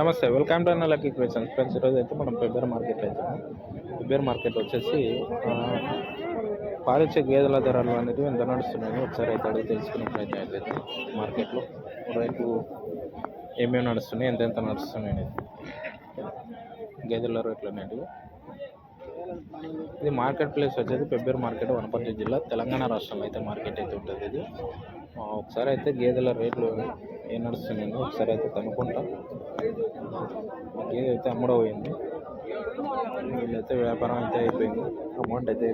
నమస్తే welcome to lucky creations friends ఈరోజు అయితే మనం పెబ్బేర్ మార్కెట్ అయితే పెబ్బేర్ మార్కెట్ వచ్చేసి పాలిచ్చే గేదెల ధరలు అనేది ఎంత నడుస్తున్నాయో. ఒకసారి అయితే అడిగి తెలుసుకునే ప్రయత్నం అయితే మార్కెట్లో రైతు ఏమేమి నడుస్తున్నాయి ఎంత ఎంత నడుస్తున్నాయి అనేది. గేదెల రేట్లు అనేటివి ఇది మార్కెట్ ప్లేస్ వచ్చేది పెబ్బేరు మార్కెట్ వనపర్తి జిల్లా తెలంగాణ రాష్ట్రంలో అయితే మార్కెట్ అయితే ఉంటుంది ఇది. ఒకసారి అయితే గేదెల రేట్లు ఏం నడుస్తున్నాయి ఒకసారి అయితే కనుక్కుంటా. గేదె అయితే అమ్మడపోయింది వీళ్ళైతే వ్యాపారం అయితే అయిపోయింది. అమౌంట్ అయితే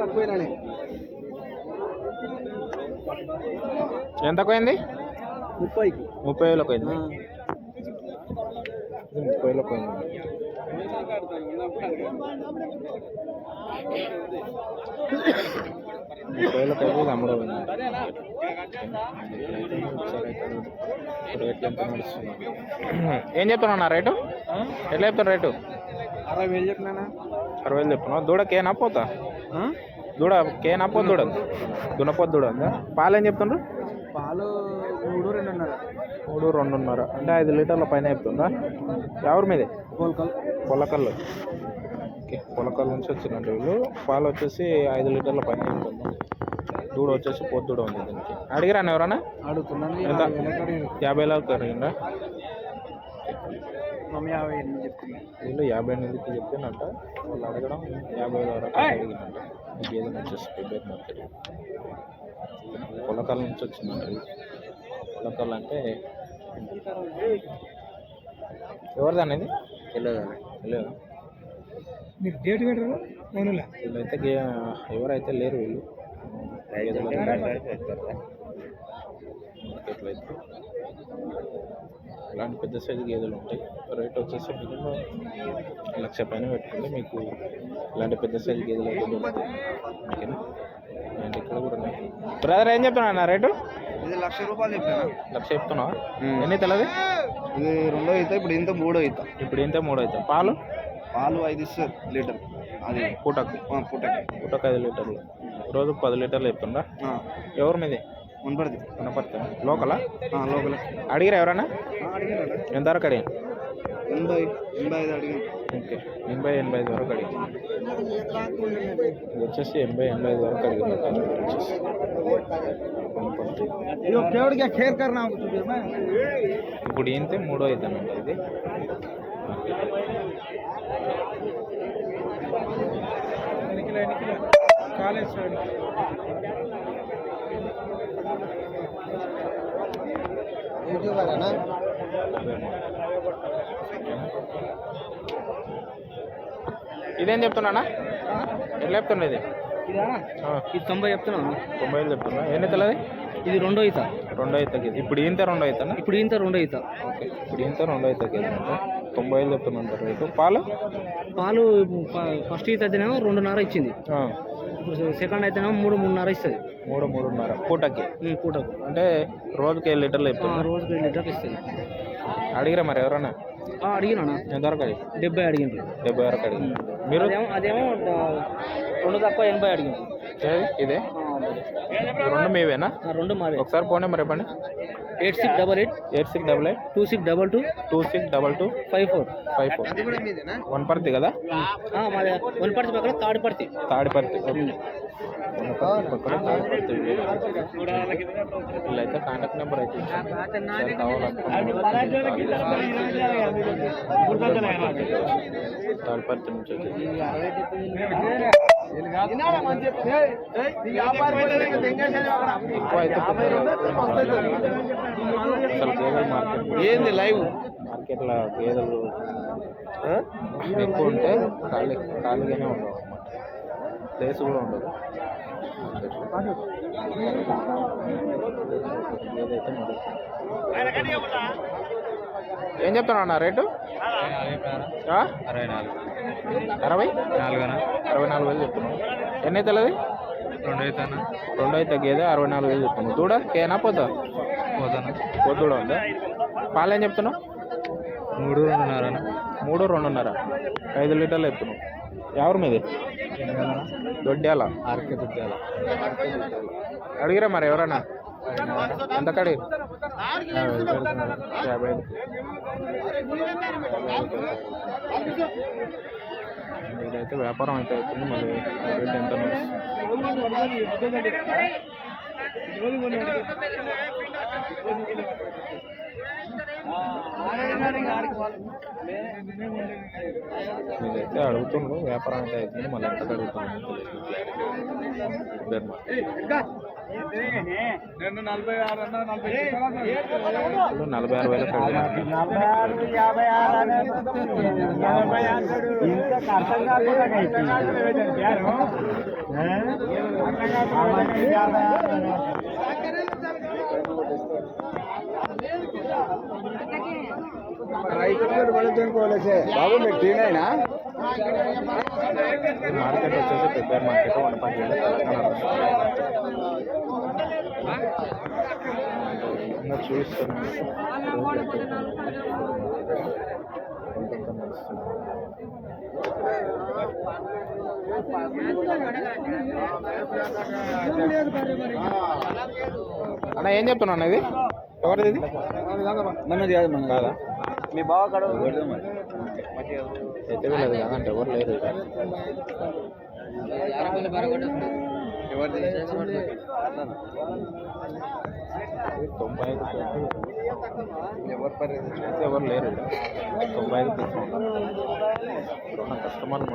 తక్కువేనండి ఎంత పోయింది ముప్పైకి. ముప్పై వేలకు పోయింది ముప్పై వేలకు పోయింది ముప్పై అమ్మడం ఏం చెప్తున్నా రేటు? ఎట్లా చెప్తాను రేటు? అరవై వేలు చెప్పినా అరవై వేలు చెప్తున్నావు? దూడ కేనా పోతా? దూడ కేనా పో దూడ దున్నపోతు దూడ పాలు ఏం చెప్తుండ్రు? పాలు మూడు రెండున్నర. మూడు రెండున్నర. అంటే ఐదు లీటర్ల పైన చెప్తుండ్రా ఎవరి మీదే? కోల్కల్ పొలకల్లు. ఓకే పొలకల్ నుంచి వచ్చినట్టు వీళ్ళు. పాలు వచ్చేసి ఐదు లీటర్ల పైన చెప్తుంది దూడ వచ్చేసి పొద్దుడ ఉంది దీనికి. అడిగిరా ఎవరన్నా? అడుగుతున్నాను? యాభై వేలకు అడిగిందా? మమ్మీ యాభై ఎనిమిది చెప్తున్నా. వీళ్ళు యాభై ఎనిమిదికి చెప్పిందంట? వాళ్ళు అడగడం యాభై వేల వరకు అడిగిందంట ఈ గేదె వచ్చేసి పెబ్బేర్ మార్కెట్ పొలకల్ నుంచి వచ్చిందంట ఇది పొలకల్ అంటే ఎవరిది అనేది తెలియదు తెలియదు మీరు డేట్ పెట్టరు? ఫోన్లో వీళ్ళైతే ఎవరైతే లేరు వీళ్ళు. గేదెల ఇలాంటి పెద్ద సైజు గేదెలు ఉంటాయి రేట్ వచ్చేసి మినిమం లక్ష పైన పెట్టుకుంటే మీకు ఇలాంటి పెద్ద సైజు గేదెలు ఓకేనా? అండ్ ఇక్కడ కూడా ఉన్నాయి. బ్రదర్ ఏం చెప్తున్నా అన్న రేటు ఇది లక్ష రూపాయలు చెప్పాను? లక్ష చెప్తున్నావా? ఎన్ని తెలది ఇది రెండో అవుతా ఇప్పుడు ఇంత మూడో అవుతా ఇప్పుడు ఇంత మూడు అవుతాయి పాలు? పాలు ఐదు ఇస్తారు లీటర్. అది. పూటకు? పూటకి. పూటకు ఐదు లీటర్లు. రోజు పది లీటర్లు చెప్తుండా ఎవరి మీది? మునపడిది కనపడుతుంది లోకలా. లోపల అడిగిరా ఎవరన్నా? ఎంతవరకు అడిగాను? ఎనభై ఎనభై ఐదు అడిగాను. ఓకే. ఎనభై ఎనభై ఐదు వరకు అడిగాను. వచ్చేసి ఎనభై ఎనభై ఐదు వరకు కర్నా ఇప్పుడు ఏంటి? మూడో అవుతానండి ఇది. కాలేజ్ ఇదేం చెప్తున్నానా? ఎట్లా చెప్తున్నా ఇది? ఇదా? తొంభై చెప్తున్నాను తొంభై వేలు చెప్తున్నా. ఎన్ని తెలది ఇది రెండో ఈత. రెండో అవుతుంది ఇది ఇప్పుడు ఇంత రెండో అవుతానా ఇప్పుడు ఇంత రెండో ఈత. ఓకే. ఇప్పుడు ఇంత రెండో అవుతుంది అంటే తొంభై వేలు చెప్తున్నాను రేటు. పాలు? పాలు ఫస్ట్ ఈత అయితేనేమో రెండున్నర ఇచ్చింది. ఇప్పుడు సెకండ్ అయితేనేమో మూడు మూడున్నర ఇస్తుంది. మూడు మూడున్నర. పూటకి? పూటకు. అంటే రోజుకి ఏడు లీటర్లు చెప్తున్నా. రోజుకి రెండు లీటర్లు ఇస్తుంది. అడిగిరా మరి ఎవరన్నా? అడిగినా ఎంతవరకు అడిగి? డెబ్బై అడిగిండ్రు. డెబ్బై వరకు అడిగి మీరు? అదేమో రెండు తక్కువ ఎనభై అడిగింది? ఇదే? రెండు మీవేనా? రెండు మావే. ఒకసారి ఫోన్ నెంబర్ చెప్పండి. Eight six double eight. Eight six double eight. Two six double two. Two six double two. Five four. Five four. One పర్తి కదా? మాది వనపర్తి పక్కన తాడిపర్తి తాడిపర్తి వనపర్తి పక్కన తాడిపర్తి వీళ్ళైతే కాంటాక్ట్ నెంబర్ అయితే తాడిపర్తి నుంచి ఏంది లైవ్? మార్కెట్లో గేదెలు ఎక్కువ ఉంటే ఖాళీ ఖాళీగానే ఉండవు ప్లేస్ కూడా ఉండదు. ఏదైతే మొదలు ఏం చెప్తున్నావు అన్న రేటు? ఆ? అరవై నాలుగు. అరవై? నాలుగునా అరవై నాలుగు వేలు చెప్తున్నావు. ఎన్ని అవుతుంది రెండు అవుతానా రెండు అయితే గేదె అరవై నాలుగు వేలు చెప్తున్నావు. దూడ కేనా పోతా? పోతానా. పొద్దుడ ఉందా? పాలు ఏం చెప్తున్నావు? మూడు రెండున్నర మూడు రెండున్నర. ఐదు లీటర్లు చెప్తున్నావు. ఎవరి మీది? దొడ్డ్యాల ఆర్కే దుద్దాల అడిగిరా మరి ఎవరన్నా? ఎంత కడిగి? యాభై ఇదైతే వ్యాపారం అయితే అవుతుంది. మళ్ళీ రేట్ ఎంత ఇదైతే అడుగుతుండ్రు వ్యాపారం అయితే అవుతుంది. మళ్ళీ ఎంత అడుగుతుంది నలభై ఆరు వేలకు అడిగినారు. బాబు మీరు టీనైనా ఈ మార్కెట్ వచ్చేసి పెద్ద మార్కెట్ వనపర్తి జిల్లా తెలంగాణ నడుస్తుంది. అన్న ఏం చెప్తున్నా ఇది? ఎవరిది ఇది? మనది కాదు మన కాదా? మీ బావ కడ కాదంటే ఎవరు లేరు తొంభై ఐదు కోట్లు. ఎవరు పర్లేదు అయితే ఎవరు లేరు ఇక్కడ. తొంభై ఐదు తీసుకుంటారు ఉన్న కస్టమర్లు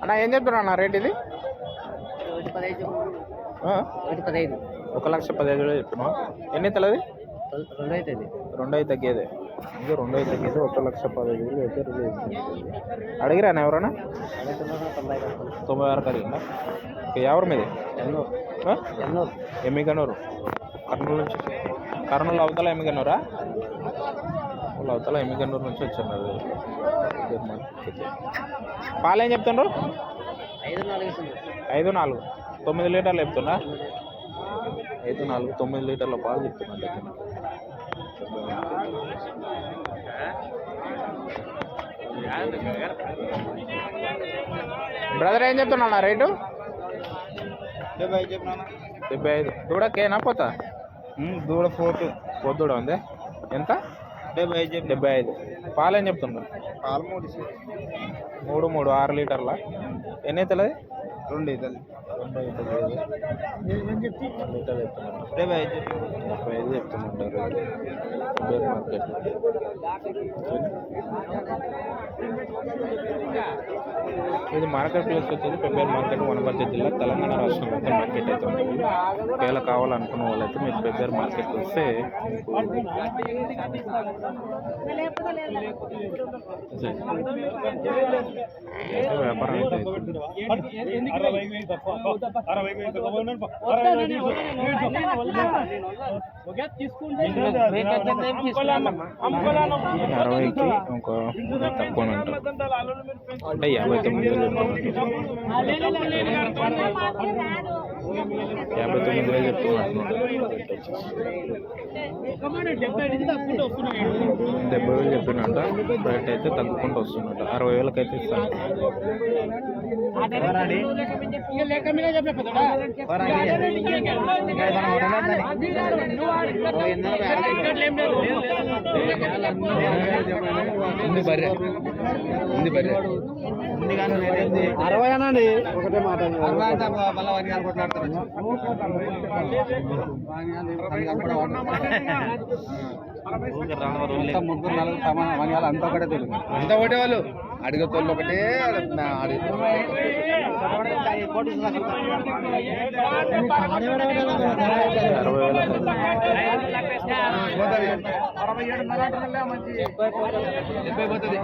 అన్న ఏం చెప్తున్నా అన్న రేట్ ఇది? పదహైదు. పదహైదు. ఒక లక్ష పదిహేడు వేలు చెప్తున్నావా ఎన్ని తెలది? రెండు అవుతుంది రెండు అయితే తగ్గేదే ఇంకా రెండు అయితే తగ్గేది ఒక లక్ష పదిహేడు వేలు అయితే అడిగిరా ఎవరన్నా? తొంభై కడిగిందా ఓకే ఎవరి మీది? ఎన్నో. ఆ? ఎన్నో. ఎమ్మిగనూరు కర్నూలు నుంచి కర్నూలు అవతల ఎమ్మిగనూరా వాళ్ళు అవతల ఎమ్మిగనూరు నుంచి వచ్చారు పాలు ఏం చెప్తుండ్రు? ఐదు నాలుగు ఇస్తుంది. ఐదు నాలుగు. తొమ్మిది లీటర్లు చెప్తున్నా? ఐదు నాలుగు తొమ్మిది లీటర్ల పాలు చెప్తున్నా బ్రదర్ ఏం చెప్తున్నా రేటు? డెబ్బై ఐదు దూడ కేనా పోతా? దూడ ఫోర్త్. పొద్దుడ ఉంది. ఎంత? డెబ్బై ఐదు డెబ్బై ఐదు. పాలు ఏం చెప్తుండ్రు? పాలు మూడు మూడు మూడు ఆరు లీటర్ల? ఎన్ని అవుతుంది రెండు అవుతుంది రెండు లీటర్లు చెప్తున్నారు డెబ్బై ముప్పై ఐదు చెప్తున్నారు బేర్ మార్కెట్ ఇది మార్కెట్ ప్లేస్ వచ్చేది పెబ్బేర్ మార్కెట్ వనపర్తి జిల్లా తెలంగాణ రాష్ట్రం అయితే మార్కెట్ అయితే ఉంటుంది ఒకవేళ కావాలనుకున్న వాళ్ళైతే మీరు పెబ్బేర్ మార్కెట్ వస్తే వ్యాపారం అయితే అరవైకి ఒక తక్కువ అంటే యాభై తొమ్మిది. యాభై తొమ్మిది వేలు చెప్తున్నారు డెబ్బై వేలు చెప్పినట్ట రేట్ అయితే తగ్గుకుంటూ వస్తున్నట్టు. అరవై వేలకి అయితే ఇస్తాను. ఉంది బర్రె. ఉంది బర్రె. అరవై అనండి. ఒకటే మాట. అంతా ముగ్గురు నలుగురు సమానం అంతా ఒకటే తెలుగు అంతా ఒకటే వాళ్ళు అడిగే తోళ్ళు ఒకటే అరవై వేలకి డెబ్బై పోతుంది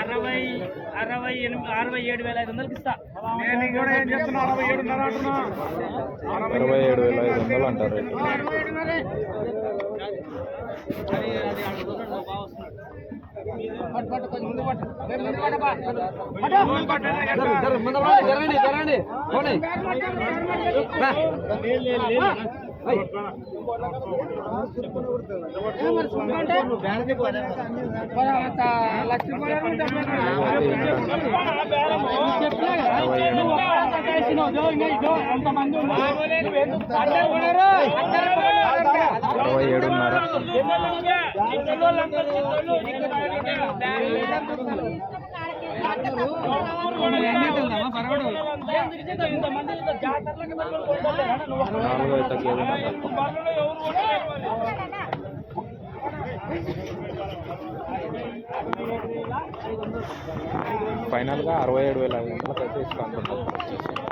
అరవై అరవై ఎనిమిది అరవై ఏడు వేల ఐదు వందలకి ఇస్తా నేను కూడా ఏం చెప్తున్నా అరవై ఏడున్నర అంటున్నా ఇరవై ఏడు వేల ఐదు వందలు అంటారు. అది అది అడుగుతున్నాడు బాగా వస్తున్నాడు జరగండి జరగండి. పోనీ. ఏడు అరవై ఏడున్నర నాలుగు అయితే ఫైనల్గా అరవై ఏడు వేల ఐదు వందలకు అయితే ఇస్తా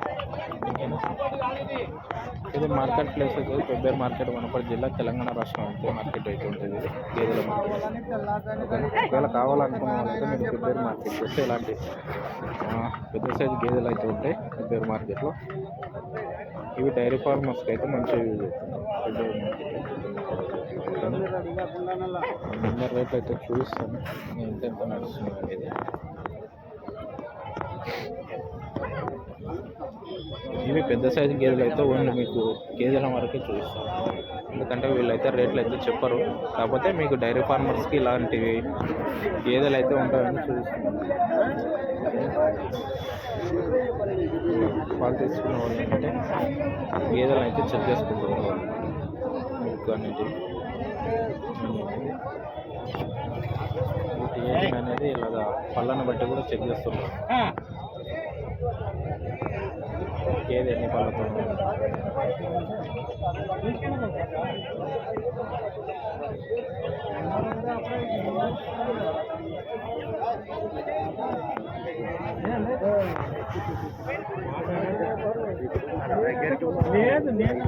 ఇది మార్కెట్ ప్లేస్ అయితే కొబ్బరి మార్కెట్ వనపర్తి జిల్లా తెలంగాణ రాష్ట్రం అయితే మార్కెట్ అయితే ఉంటుంది. గేదెల మార్కెట్. ఒకవేళ కావాలనుకున్న వాళ్ళైతే మీరు పెబ్బేర్ మార్కెట్ వస్తే ఇలాంటి పెద్ద సైజు గేదెలు అయితే ఉంటాయి పెబ్బేర్ మార్కెట్లో. ఇవి డైరీ ఫార్మర్స్కి అయితే మంచిగా యూజ్ అవుతుంది. పెబ్బేర్ రేట్ అయితే చూపిస్తాను ఎంత ఎంత నడుస్తుంది అనేది. ఇవి పెద్ద సైజు గేదెలు అయితే ఓన్లీ మీకు గేదెల వరకే చూపిస్తాం. ఎందుకంటే వీళ్ళైతే రేట్లు అయితే చెప్పరు. కాకపోతే మీకు డైరీ ఫార్మర్స్కి ఇలాంటివి గేదెలు అయితే ఉంటాయని చూపిస్తున్నాను పాలు తీసుకున్న వాళ్ళు అంటే గేదెలు అయితే చెక్ చేసుకుంటున్నారు మీకు అనేది. అనేది ఇలాగా పళ్ళను బట్టి కూడా చెక్ చేస్తున్నారు ఏది ఎన్ని పళ్ళతో లేదు నేను